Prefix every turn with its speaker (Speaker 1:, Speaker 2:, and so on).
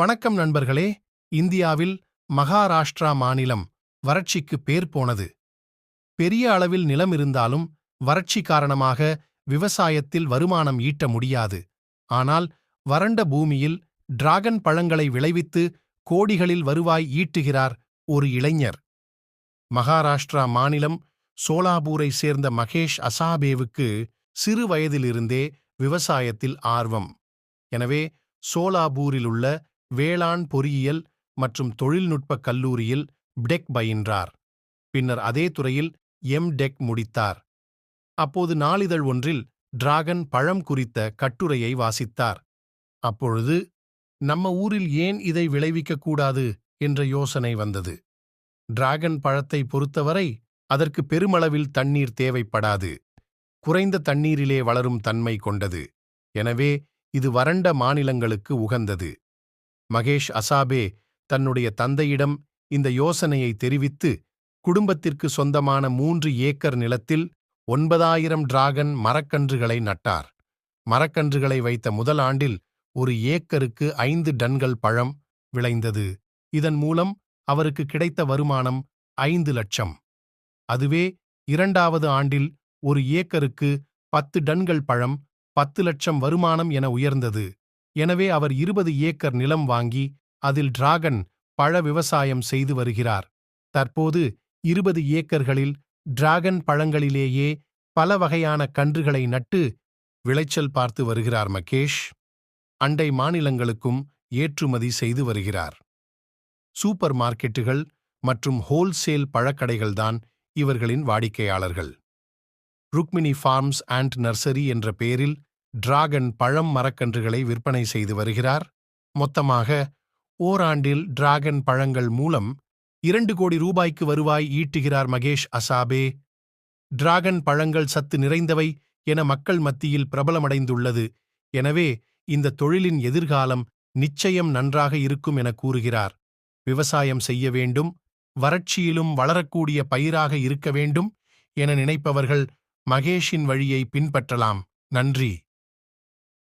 Speaker 1: வணக்கம் நண்பர்களே. இந்தியாவில் மகாராஷ்டிரா மாநிலம் வறட்சிக்கு பேர் போனது. பெரிய அளவில் நிலம் இருந்தாலும் வறட்சி காரணமாக விவசாயத்தில் வருமானம் ஈட்ட முடியாது. ஆனால் வறண்ட பூமியில் டிராகன் பழங்களை விளைவித்து கோடிகளில் வருவாய் ஈட்டுகிறார் ஒரு இளைஞர். மகாராஷ்டிரா மாநிலம் சோலாபூரை சேர்ந்த மகேஷ் அசாபேவுக்கு சிறு வயதிலிருந்தே விவசாயத்தில் ஆர்வம். எனவே சோலாபூரிலுள்ள வேளாண் பொறியியல் மற்றும் தொழில்நுட்பக் கல்லூரியில் டெக் பயின்றார். பின்னர் அதே துறையில் எம் டெக் முடித்தார். அப்போது நாளிதழ் ஒன்றில் டிராகன் பழம் குறித்த கட்டுரையை வாசித்தார். அப்பொழுது நம்ம ஊரில் ஏன் இதை விளைவிக்கக் கூடாது? என்ற யோசனை வந்தது. டிராகன் பழத்தை பொறுத்தவரை அதற்கு பெருமளவில் தண்ணீர் தேவைப்படாது. குறைந்த தண்ணீரிலே வளரும் தன்மை கொண்டது. எனவே இது வறண்ட மாநிலங்களுக்கு உகந்தது. மகேஷ் அசாபே தன்னுடைய தந்தையிடம் இந்த யோசனையை தெரிவித்து குடும்பத்திற்கு சொந்தமான மூன்று ஏக்கர் நிலத்தில் ஒன்பதாயிரம் டிராகன் மரக்கன்றுகளை நட்டார். மரக்கன்றுகளை வைத்த முதல் ஆண்டில் ஒரு ஏக்கருக்கு ஐந்து டன்கள் பழம் விளைந்தது. இதன் மூலம் அவருக்கு கிடைத்த வருமானம் ஐந்து லட்சம். அதுவே இரண்டாவது ஆண்டில் ஒரு ஏக்கருக்கு பத்து டன்கள் பழம் பத்து லட்சம் வருமானம் என உயர்ந்தது. எனவே அவர் இருபது ஏக்கர் நிலம் வாங்கி அதில் டிராகன் பழ விவசாயம் செய்து வருகிறார். தற்போது இருபது ஏக்கர்களில் டிராகன் பழங்களிலேயே பல வகையான கன்றுகளை நட்டு விளைச்சல் பார்த்து வருகிறார் மகேஷ். அண்டை மாநிலங்களுக்கும் ஏற்றுமதி செய்து வருகிறார். சூப்பர் மார்க்கெட்டுகள் மற்றும் ஹோல்சேல் பழக்கடைகள்தான் இவர்களின் வாடிக்கையாளர்கள். ருக்மினி ஃபார்ம்ஸ் அண்ட் நர்சரி என்ற பெயரில் டிராகன் பழம் மரக்கன்றுகளை விற்பனை செய்து வருகிறார். மொத்தமாக ஓராண்டில் டிராகன் பழங்கள் மூலம் இரண்டு கோடி ரூபாய்க்கு வருவாய் ஈட்டுகிறார் மகேஷ் அசாபே. டிராகன் பழங்கள் சத்து நிறைந்தவை என மக்கள் மத்தியில் பிரபலமடைந்துள்ளது. எனவே இந்த தொழிலின் எதிர்காலம் நிச்சயம் நன்றாக இருக்கும் என கூறுகிறார். விவசாயம் செய்ய வேண்டும் வறட்சியிலும் வளரக்கூடிய பயிராக இருக்க வேண்டும் என நினைப்பவர்கள் மகேஷின் வழியை பின்பற்றலாம். நன்றி.